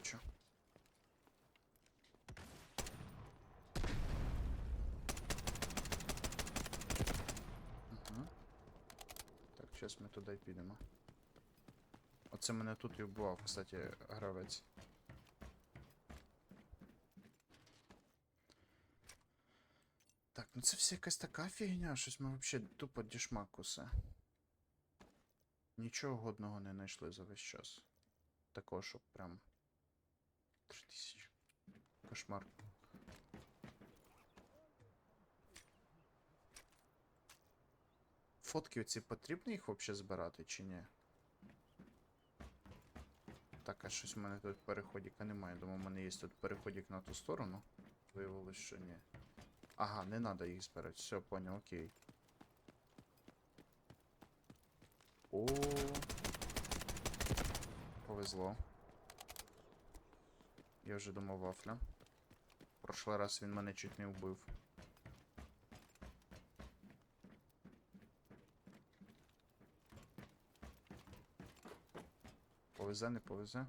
бачу. Угу. Так, зараз ми туди підемо. Оце мене тут і вбивав, кстати, гравець. Так, ну це все якась така фігня, щось ми взагалі тупо дішмакуси. Нічого годного не знайшли за весь час. Такого, щоб прям. 3000. Кошмар. Фотки оці потрібно їх взагалі збирати чи ні? Так, а щось в мене тут переходіка немає. Думаю, у мене є тут переходик на ту сторону. Виявилось, що ні. Ага, не треба їх збирати. Все, понял, окей. О. Повезло. Я вже думав вафля. Прошлий раз він мене чуть не вбив. Повезе, не повезе.